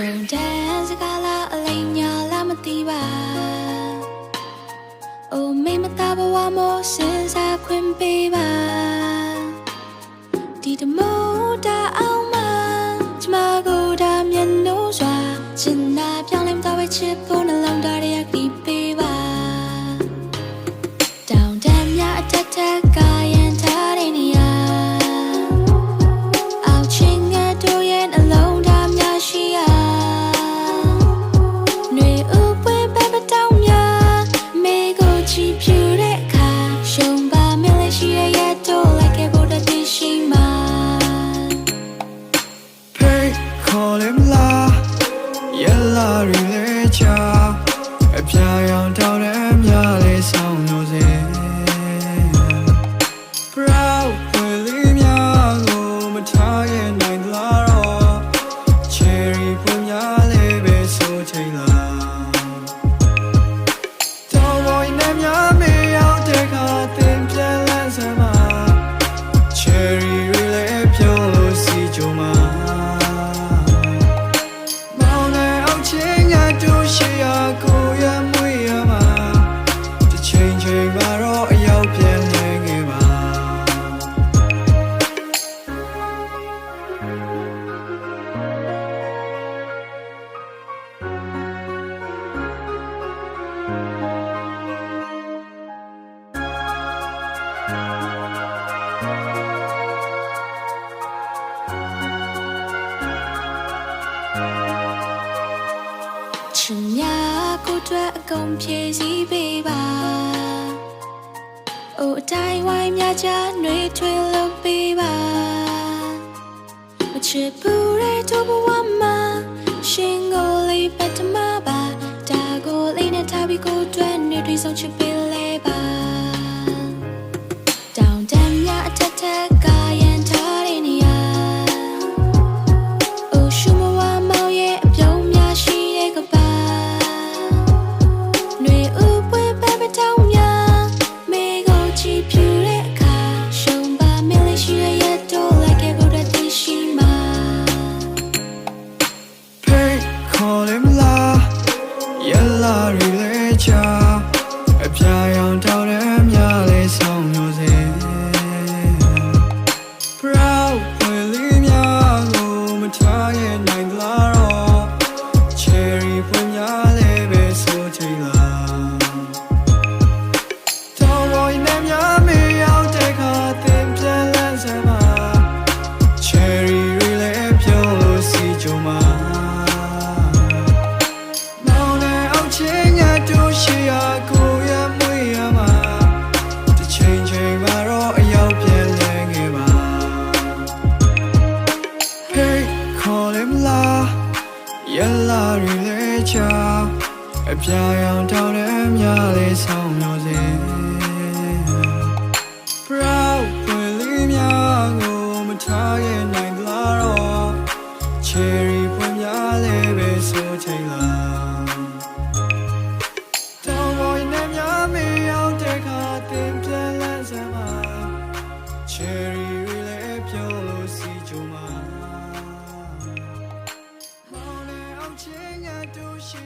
ရှုံတဲ့စကားလားအလိမ်ညာလားမသိပါအိုမေမတာဘဝမို့စဉ်းစားခွင့်ပေးပါဒီတမောတာအောင်မကျမကိုဒါမျက်နှာစွာချင်နာပြောင်းလဲတော့ဝဲချစ်ဖို့ ခေါ်လေမလားရလာရီလေ ချင်များကိုတွေ့အကုန်ဖြည့်စည်းပေးပါ။အိုအတိုင်းဝိုင်းများချနှွေထွေးလုပ်ပေးပါ။မချစ်ဘူးတဲ့တို့ဘဝမှာရှင်က တွေလည်းချအပြာရောင်တောက်တဲ့မြလေးဆောင်မျိုးစေ Proud လေမလားရလာရီလေချာအပြာရောင်တောင်းတဲ့မြလေးဆောင်မျိုးစေ Proud ဝင်လေးများကိုမထားခဲ့နိုင်လားတော့ Cherry ပွင့်များလေးပဲဆိုချိန်လား she